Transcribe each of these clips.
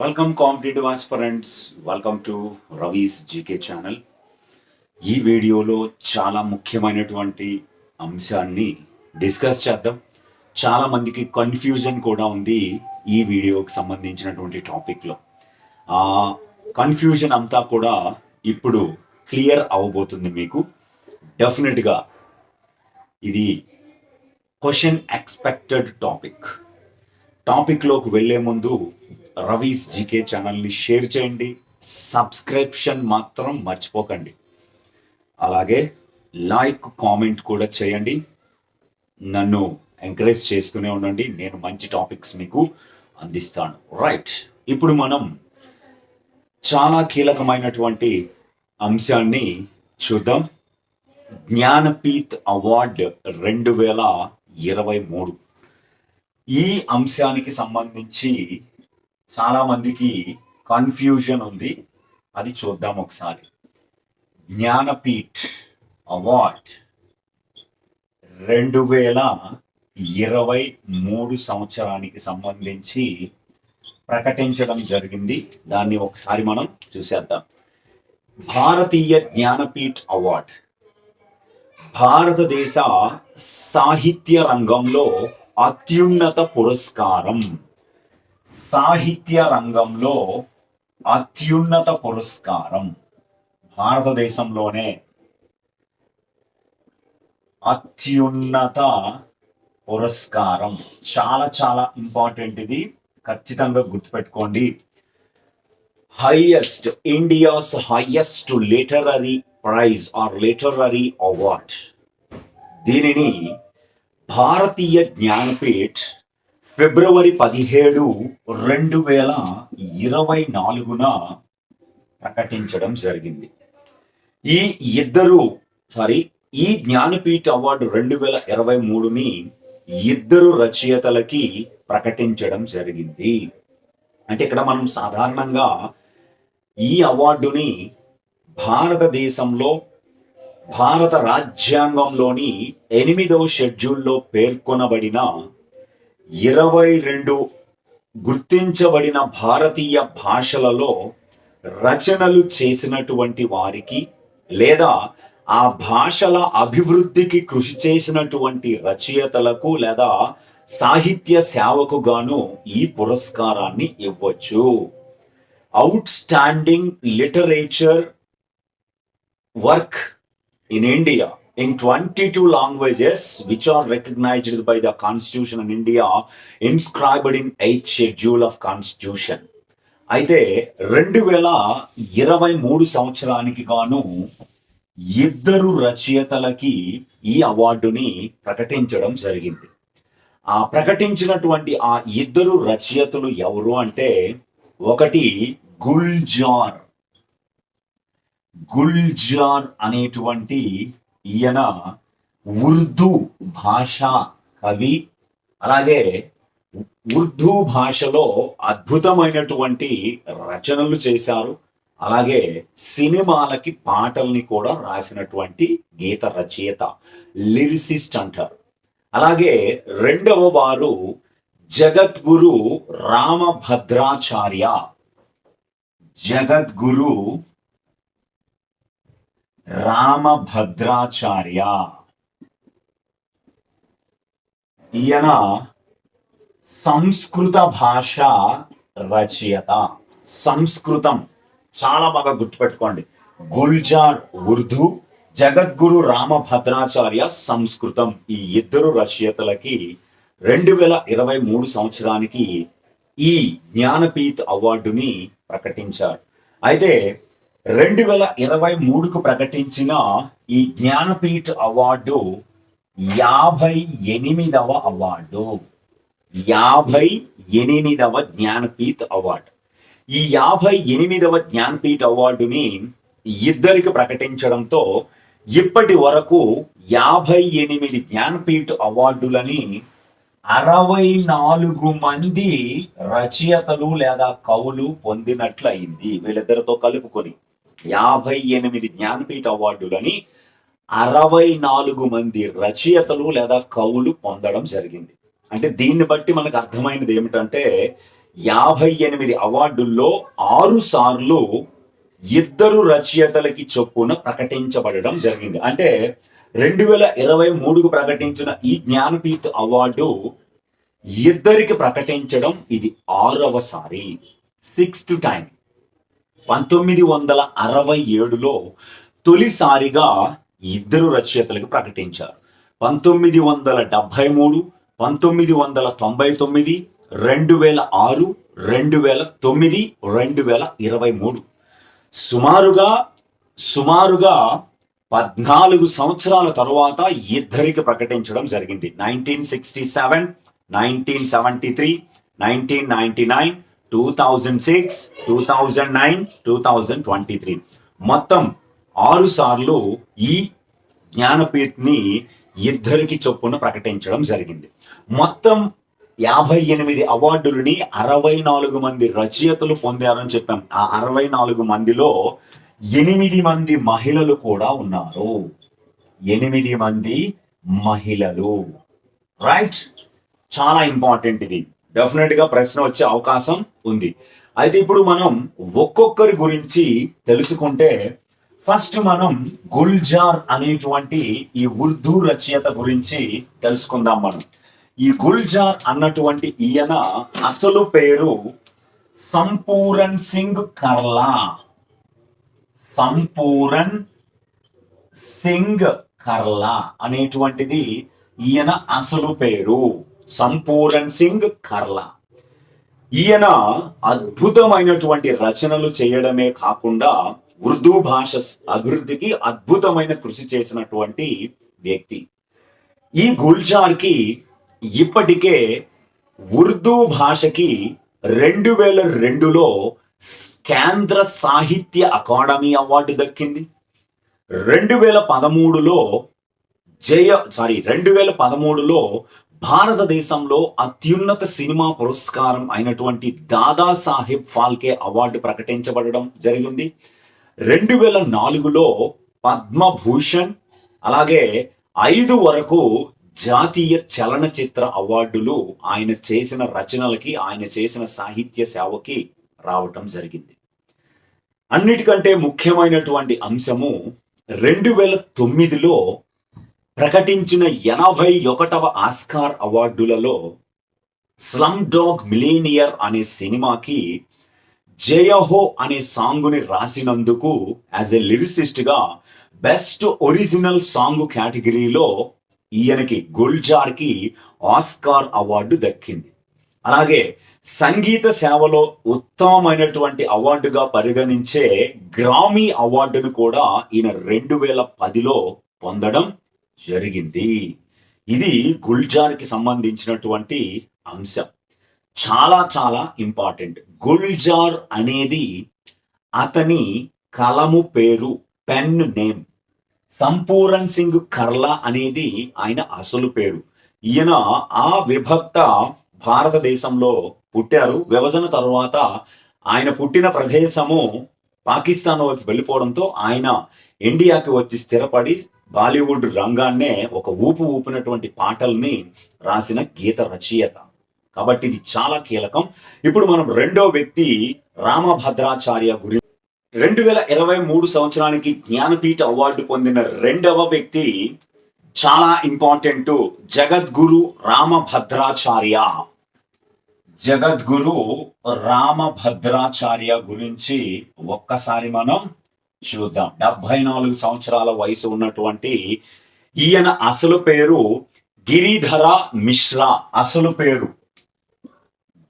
Welcome competitive aspirants welcome to Ravi's GK channel ఈ వీడియోలో చాలా ముఖ్యమైనటువంటి అంశాన్ని డిస్కస్ చేద్దాం. చాలా మందికి కన్ఫ్యూజన్ కూడా ఉంది ఈ వీడియోకి సంబంధించినటువంటి టాపిక్లో ఆ కన్ఫ్యూజన్ అంతా కూడా ఇప్పుడు క్లియర్ అవబోతుంది మీకు. డెఫినెట్గా ఇది క్వశ్చన్ ఎక్స్పెక్టెడ్ టాపిక్ టాపిక్లోకి వెళ్ళే ముందు రవీస్ జీకే ఛానల్ని షేర్ చేయండి. సబ్స్క్రిప్షన్ మాత్రం మర్చిపోకండి. అలాగే లైక్ కామెంట్ కూడా చేయండి. నన్ను ఎంకరేజ్ చేస్తూనే ఉండండి. నేను మంచి టాపిక్స్ మీకు అందిస్తాను. రైట్. ఇప్పుడు మనం చాలా కీలకమైనటువంటి అంశాన్ని చూద్దాం. జ్ఞానపీత్ అవార్డ్ రెండు వేల ఇరవై మూడు. ఈ అంశానికి సంబంధించి చాలా మందికి కన్ఫ్యూజన్ ఉంది. అది చూద్దాం ఒకసారి. జ్ఞానపీఠ్ అవార్డ్ రెండు వేల ఇరవై మూడు సంవత్సరానికి సంబంధించి ప్రకటించడం జరిగింది. దాన్ని ఒకసారి మనం చూసేద్దాం. భారతీయ జ్ఞానపీఠ్ అవార్డ్. భారతదేశ సాహిత్య రంగంలో అత్యున్నత పురస్కారం. సాహిత్య రంగంలో అత్యున్నత పురస్కారం భారతదేశంలోనే అత్యున్నత పురస్కారం. చాలా చాలా ఇంపార్టెంట్ ఇది. ఖచ్చితంగా గుర్తుపెట్టుకోండి. Highest India's highest literary prize or literary award దీనిని భారతీయ జ్ఞానపీఠ్ ఫిబ్రవరి పదిహేడు రెండు వేల ఇరవై నాలుగున ప్రకటించడం జరిగింది. ఈ ఇద్దరు సారీ ఈ జ్ఞానపీఠ అవార్డు రెండు వేల ఇరవై మూడుని ఇద్దరు రచయితలకి ప్రకటించడం జరిగింది. అంటే ఇక్కడ మనం సాధారణంగా ఈ అవార్డుని భారతదేశంలో భారత రాజ్యాంగంలోని ఎనిమిదవ షెడ్యూల్లో పేర్కొనబడిన ఇరవై రెండు గుర్తించబడిన భారతీయ భాషలలో రచనలు చేసినటువంటి వారికి లేదా ఆ భాషల అభివృద్ధికి కృషి చేసినటువంటి రచయితలకు లేదా సాహిత్య సేవకు గాను ఈ పురస్కారాన్ని ఇవ్వచ్చు. Outstanding literature work in India in 22 languages which are recognized by the constitution in India inscribed in 8th schedule of constitution. అయితే రెండు వేల ఇరవై మూడు సంవత్సరానికి గాను ఇద్దరు రచయితలకి ఈ అవార్డుని ప్రకటించడం జరిగింది. ఆ ప్రకటించినటువంటి ఆ ఇద్దరు రచయితలు ఎవరు అంటే ఒకటి గుల్జార్. గుల్జార్ అనేటువంటి ఈయన ఉర్దూ భాష కవి. అలాగే ఉర్దూ భాషలో అద్భుతమైనటువంటి రచనలు చేశారు. అలాగే సినిమాలకి పాటల్ని కూడా రాసినటువంటి గీత రచయిత లిరిసిస్ట్ అంటారు. అలాగే రెండవ వారు జగద్గురు రామభద్రాచార్య. జగద్గురు రామభద్రాచార్య. ఈయన సంస్కృత భాష రచయిత. సంస్కృతం చాలా బాగా గుర్తుపెట్టుకోండి. గుల్జార్ ఉర్దూ జగద్గురు రామభద్రాచార్య సంస్కృతం. ఈ ఇద్దరు రచయితలకి రెండు వేల ఇరవై మూడు సంవత్సరానికి ఈ జ్ఞానపీఠ్ అవార్డుని ప్రకటించారు. అయితే రెండు వేల ఇరవై మూడుకు ప్రకటించిన ఈ జ్ఞానపీఠ్ అవార్డు యాభై ఎనిమిదవ అవార్డు. యాభై ఎనిమిదవ జ్ఞానపీఠ్ అవార్డు. ఈ యాభై ఎనిమిదవ జ్ఞానపీఠ్ అవార్డుని ఇద్దరికి ప్రకటించడంతో ఇప్పటి వరకు యాభై ఎనిమిది జ్ఞానపీఠ్ అవార్డులని అరవై నాలుగు మంది రచయితలు లేదా కవులు పొందినట్లయింది. వీళ్ళిద్దరితో కలుపుకొని యాభై ఎనిమిది జ్ఞానపీఠ అవార్డులని అరవై నాలుగు మంది రచయితలు లేదా కవులు పొందడం జరిగింది. అంటే దీన్ని బట్టి మనకు అర్థమైనది ఏమిటంటే యాభై ఎనిమిది అవార్డుల్లో ఆరు సార్లు ఇద్దరు రచయితలకి చొప్పున ప్రకటించబడడం జరిగింది. అంటే రెండు వేల ఇరవై మూడుకు ప్రకటించిన ఈ జ్ఞానపీఠ్ అవార్డు ఇద్దరికి ప్రకటించడం ఇది ఆరవసారి సిక్స్త్ టైం. పంతొమ్మిది వందల అరవై ఏడులో తొలిసారిగా ఇద్దరు రచయితలకు ప్రకటించారు. పంతొమ్మిది వందల డెబ్భై మూడు పంతొమ్మిది వందల తొంభై తొమ్మిది రెండు వేల ఆరు రెండు వేల తొమ్మిది రెండు వేల ఇరవై మూడు. సుమారుగా సుమారుగా పద్నాలుగు సంవత్సరాల తరువాత ఇద్దరికి ప్రకటించడం జరిగింది. Nineteen sixty seven nineteen seventy three nineteen ninety nine two thousand six two thousand nine two thousand twenty three మొత్తం ఆరు సార్లు ఈ జ్ఞానపీఠ్ని ఇద్దరికి చొప్పున ప్రకటించడం జరిగింది. మొత్తం యాభై ఎనిమిది అవార్డులని అరవై నాలుగు మంది రచయితలు పొందారని చెప్పాం. ఆ అరవై నాలుగు మందిలో ఎనిమిది మంది మహిళలు కూడా ఉన్నారు. ఎనిమిది మంది మహిళలు. రైట్? చాలా ఇంపార్టెంట్ ఇది. డెఫినెట్గా ప్రశ్న వచ్చే అవకాశం ఉంది. అయితే ఇప్పుడు మనం ఒక్కొక్కరి గురించి తెలుసుకుంటే ఫస్ట్ మనం గుల్జార్ అనేటువంటి ఈ ఉర్దూ రచయిత గురించి తెలుసుకుందాం మనం. ఈ గుల్జార్ అన్నటువంటి ఈయన అసలు పేరు సంపూరన్ సింగ్ కర్లా. సంపూరన్ సింగ్ కర్లా అనేటువంటిది ఈయన అసలు పేరు. సంపూర్ణ సింగ్ కర్లా. ఈయన అద్భుతమైనటువంటి రచనలు చేయడమే కాకుండా ఉర్దూ భాష అభివృద్ధికి అద్భుతమైన కృషి చేసినటువంటి వ్యక్తి. ఈ గుల్జార్కి ఇప్పటికే ఉర్దూ భాషకి రెండు వేల రెండులో కేంద్ర సాహిత్య అకాడమీ అవార్డు దక్కింది. రెండు వేల పదమూడులో జయ సారీ రెండు వేల పదమూడులో భారతదేశంలో అత్యున్నత సినిమా పురస్కారం అయినటువంటి దాదా సాహెబ్ ఫాల్కే అవార్డు ప్రకటించబడడం జరిగింది. రెండు వేల నాలుగులో పద్మభూషణ్ అలాగే ఐదు వరకు జాతీయ చలనచిత్ర అవార్డులు ఆయన చేసిన రచనలకి ఆయన చేసిన సాహిత్య సేవకి రావటం జరిగింది. అన్నిటికంటే ముఖ్యమైనటువంటి అంశము రెండు వేల తొమ్మిదిలో ప్రకటించిన ఎనభై ఒకటవ ఆస్కార్ అవార్డులలో స్లమ్ డాగ్ మిలీనియర్ అనే సినిమాకి జయహో అనే సాంగుని రాసినందుకు యాజ్ ఎ లిరిసిస్ట్గా బెస్ట్ ఒరిజినల్ సాంగ్ కేటగిరీలో ఈయనకి గుల్జార్కి ఆస్కార్ అవార్డు దక్కింది. అలాగే సంగీత సేవలో ఉత్తమమైనటువంటి అవార్డుగా పరిగణించే గ్రామీ అవార్డును కూడా ఈయన రెండు వేల పదిలో పొందడం జరిగింది. ఇది గుల్జార్కి సంబంధించినటువంటి అంశం. చాలా చాలా ఇంపార్టెంట్. గుల్జార్ అనేది అతని కలము పేరు పెన్ నేమ్. సంపూరణ్ సింగ్ కర్లా అనేది ఆయన అసలు పేరు. ఈయన ఆ విభక్త భారతదేశంలో పుట్టారు. విభజన తర్వాత ఆయన పుట్టిన ప్రదేశము పాకిస్తాన్ వైపు వెళ్ళిపోవడంతో ఆయన ఇండియాకి వచ్చి స్థిరపడి బాలీవుడ్ రంగాన్నే ఒక ఊపు ఊపినటువంటి పాటల్ని రాసిన గీత రచయిత. కాబట్టి ఇది చాలా కీలకం. ఇప్పుడు మనం రెండో వ్యక్తి రామభద్రాచార్య గురించి రెండు వేల ఇరవై మూడు సంవత్సరానికి జ్ఞానపీఠ అవార్డు పొందిన రెండవ వ్యక్తి చాలా ఇంపార్టెంట్ జగద్గురు రామభద్రాచార్య. జగద్గురు రామభద్రాచార్య గురించి ఒక్కసారి మనం చూద్దాం డెబ్బై నాలుగు సంవత్సరాల వయసు ఉన్నటువంటి ఈయన అసలు పేరు గిరిధర మిశ్రా. అసలు పేరు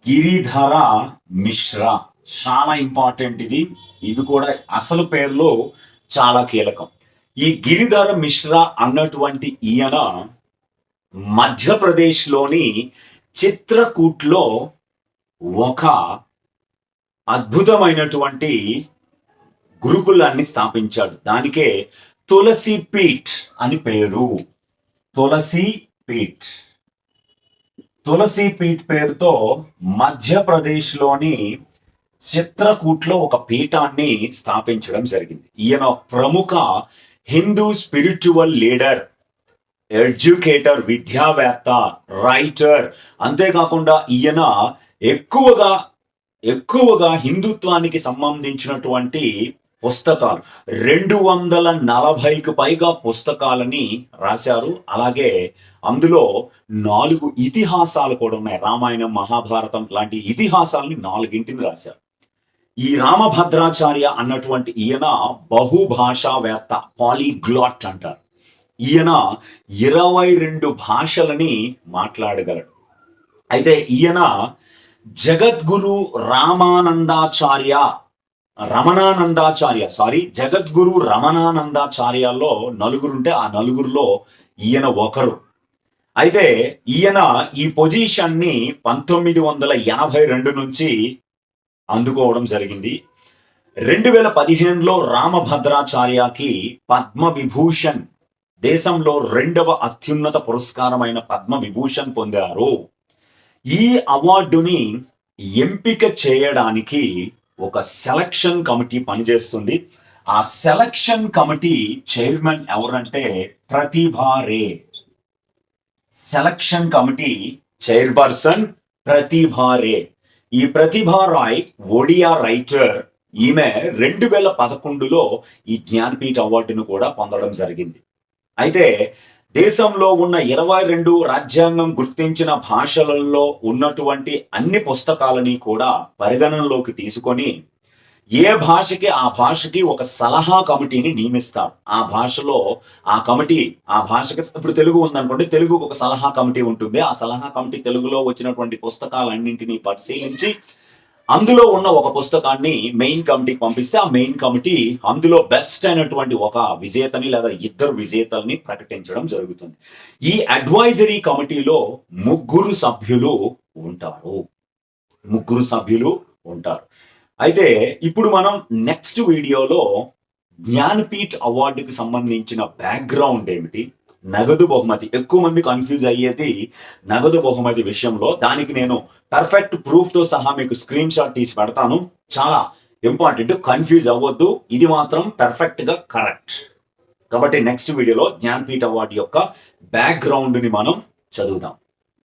గిరిధర మిశ్రా. చాలా ఇంపార్టెంట్ ఇది. ఇవి కూడా అసలు పేర్లు చాలా కీలకం. ఈ గిరిధర మిశ్రా అన్నటువంటి ఈయన మధ్యప్రదేశ్లోని చిత్రకూట్లో ఒక అద్భుతమైనటువంటి గురుకులాన్ని స్థాపించాడు. దానికే తులసి పీఠ్ అని పేరు. తులసి పీఠ్. తులసి పీఠ్ పేరుతో మధ్యప్రదేశ్లోని చిత్రకూట్లో ఒక పీఠాన్ని స్థాపించడం జరిగింది. ఈయన ప్రముఖ హిందూ స్పిరిచువల్ లీడర్ ఎడ్యుకేటర్ విద్యావేత్త రైటర్. అంతేకాకుండా ఈయన ఎక్కువగా ఎక్కువగా హిందుత్వానికి సంబంధించినటువంటి పుస్తకాలు. రెండు వందల నలభైకి పైగా పుస్తకాలని రాశారు. అలాగే అందులో నాలుగు ఇతిహాసాలు కూడా ఉన్నాయి. రామాయణం మహాభారతం లాంటి ఇతిహాసాలని నాలుగింటిని రాశారు. ఈ రామభద్రాచార్య అన్నటువంటి ఈయన బహుభాషావేత్త పాలీగ్లాట్ అంటారు. ఈయన ఇరవై రెండు భాషలని మాట్లాడగలడు. అయితే ఈయన జగద్గురు రామానందాచార్య రమణానందాచార్య సారీ జగద్గురు రమణానందాచార్యలో నలుగురుంటే ఆ నలుగురిలో ఈయన ఒకరు. అయితే ఈయన ఈ పొజిషన్ని పంతొమ్మిది వందల ఎనభై రెండు నుంచి అందుకోవడం జరిగింది. రెండు వేల పదిహేనులో రామభద్రాచార్యకి పద్మ విభూషణ్ దేశంలో రెండవ అత్యున్నత పురస్కారమైన పద్మ విభూషణ్ పొందారు. ఈ అవార్డుని ఎంపిక చేయడానికి ఒక సెలక్షన్ కమిటీ పనిచేస్తుంది. ఆ సెలక్షన్ కమిటీ చైర్మన్ ఎవరంటే Pratibha Ray. Selection committee chairperson Pratibha Ray. ఈ ప్రతిభా రాయ్ ఒడియా రైటర్ ఈమె రెండు వేల పదకొండులో ఈ జ్ఞానపీఠ అవార్డును కూడా పొందడం జరిగింది. అయితే దేశంలో ఉన్న ఇరవై రెండు రాజ్యాంగం గుర్తించిన భాషలలో ఉన్నటువంటి అన్ని పుస్తకాలని కూడా పరిగణనలోకి తీసుకొని ఏ భాషకి ఆ భాషకి ఒక సలహా కమిటీని నియమిస్తారు. ఆ భాషలో ఆ కమిటీ ఆ భాషకి ఇప్పుడు తెలుగు ఉందనుకోండి తెలుగుకు ఒక సలహా కమిటీ ఉంటుంది. ఆ సలహా కమిటీ తెలుగులో వచ్చినటువంటి పుస్తకాలన్నింటినీ పరిశీలించి అందులో ఉన్న ఒక పుస్తకాన్ని మెయిన్ కమిటీకి పంపిస్తే ఆ మెయిన్ కమిటీ అందులో బెస్ట్ అయినటువంటి ఒక విజేతని లేదా ఇద్దరు విజేతల్ని ప్రకటించడం జరుగుతుంది. ఈ అడ్వైజరీ కమిటీలో ముగ్గురు సభ్యులు ఉంటారు. ముగ్గురు సభ్యులు ఉంటారు. అయితే ఇప్పుడు మనం నెక్స్ట్ వీడియోలో జ్ఞానపీఠ్ అవార్డుకి సంబంధించిన బ్యాక్గ్రౌండ్ ఏమిటి? నగదు బహుమతి. ఎక్కువ మంది కన్ఫ్యూజ్ అయ్యేది నగదు బహుమతి విషయంలో. దానికి నేను పర్ఫెక్ట్ ప్రూఫ్తో సహా మీకు స్క్రీన్ షాట్ తీసి పెడతాను. చాలా ఇంపార్టెంట్ కన్ఫ్యూజ్ అవ్వద్దు. ఇది మాత్రం పర్ఫెక్ట్గా కరెక్ట్ కాబట్టి నెక్స్ట్ వీడియోలో జ్ఞానపీఠ అవార్డు యొక్క బ్యాక్గ్రౌండ్ని మనం చదువుదాం.